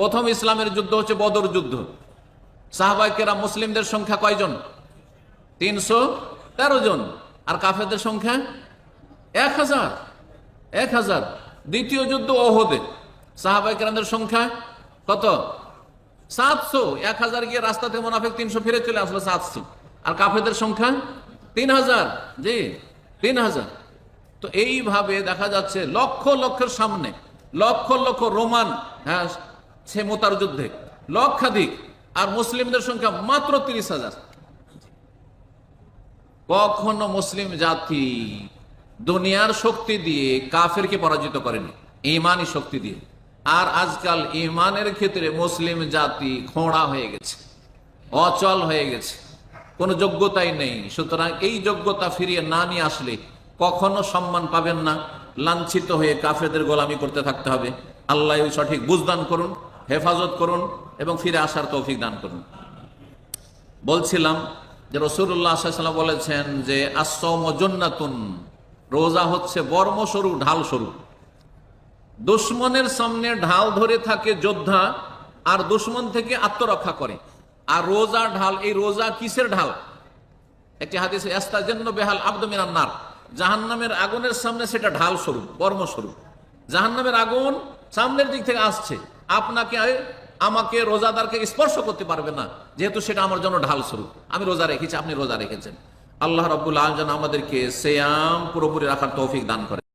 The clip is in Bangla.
প্রথম ইসলামের যুদ্ধ হচ্ছে বদর যুদ্ধ। সাহাবাইকেরা মুসলিমদের সংখ্যা কয়জন? তিনশো তেরো জন। আর কাফেরদের সংখ্যা? এক হাজার। এক হাজার। দ্বিতীয় যুদ্ধ ওহদে। সাহাবাইকেরামদের সংখ্যা কত? সাতশো। এক হাজার গিয়ে রাস্তাতে মোনাফেক তিনশো ফিরে চলে আসলো সাতশো। আর কাফেরদের সংখ্যা? তিন হাজার। জি, তিন হাজার। তো এইভাবে দেখা যাচ্ছে লক্ষ লক্ষের সামনে, লক্ষ লক্ষ রোমান হ্যাঁ সে মোতার যুদ্ধে লক্ষাধিক, আর মুসলিমদের সংখ্যা মাত্র তিরিশ হাজার। কখনো মুসলিম জাতি দুনিয়ার শক্তি দিয়ে কাফেরকে পরাজিত করেনি, ইমানই শক্তি দিয়ে। আর আজকাল ইমানের ক্ষেত্রে মুসলিম জাতি খোঁড়া হয়ে গেছে, অচল হয়ে গেছে, কোনো যোগ্যতাই নেই। সুতরাং এই যোগ্যতা ফিরিয়ে না নিয়ে আসলে কখনো সম্মান পাবেন না, লাঞ্ছিত হয়ে কাফেরদের গোলামি করতে থাকতে হবে। আল্লাহ সঠিক বুঝদান করুন। হেফাজত করুন এবং ফিরে আসার তৌফিক দান করুন। বলছিলাম যে রসুল্লাহ বলেছেন যে আশ্রম জন্নাতুন, রোজা হচ্ছে বর্মস্বরূপ ঢাল স্বরূপ। দুশ্মনের সামনে ঢাল ধরে থাকে যোদ্ধা, আর দুশ্মন থেকে আত্মরক্ষা করে। আর রোজা ঢাল, এই রোজা কিসের ঢাল? একটি হাদিস এস্তাজন্য বেহাল আব্দমিনান্নার জাহান্নামের আগুনের সামনে সেটা ঢাল স্বরূপ বর্মস্বরূপ জাহান্নামের আগুন সামনের দিক থেকে আসছে। আপনাকে, আমাকে রোজাদারকে স্পর্শ করতে পারবে না। যেহেতু সেটা আমার জন্য ঢাল স্বরূপ। আমি রোজা রেখেছি, আপনি রোজা রেখেছেন। আল্লাহ যেন আমাদেরকে সেয়াম পুরোপুরি রাখার তৌফিক দান করে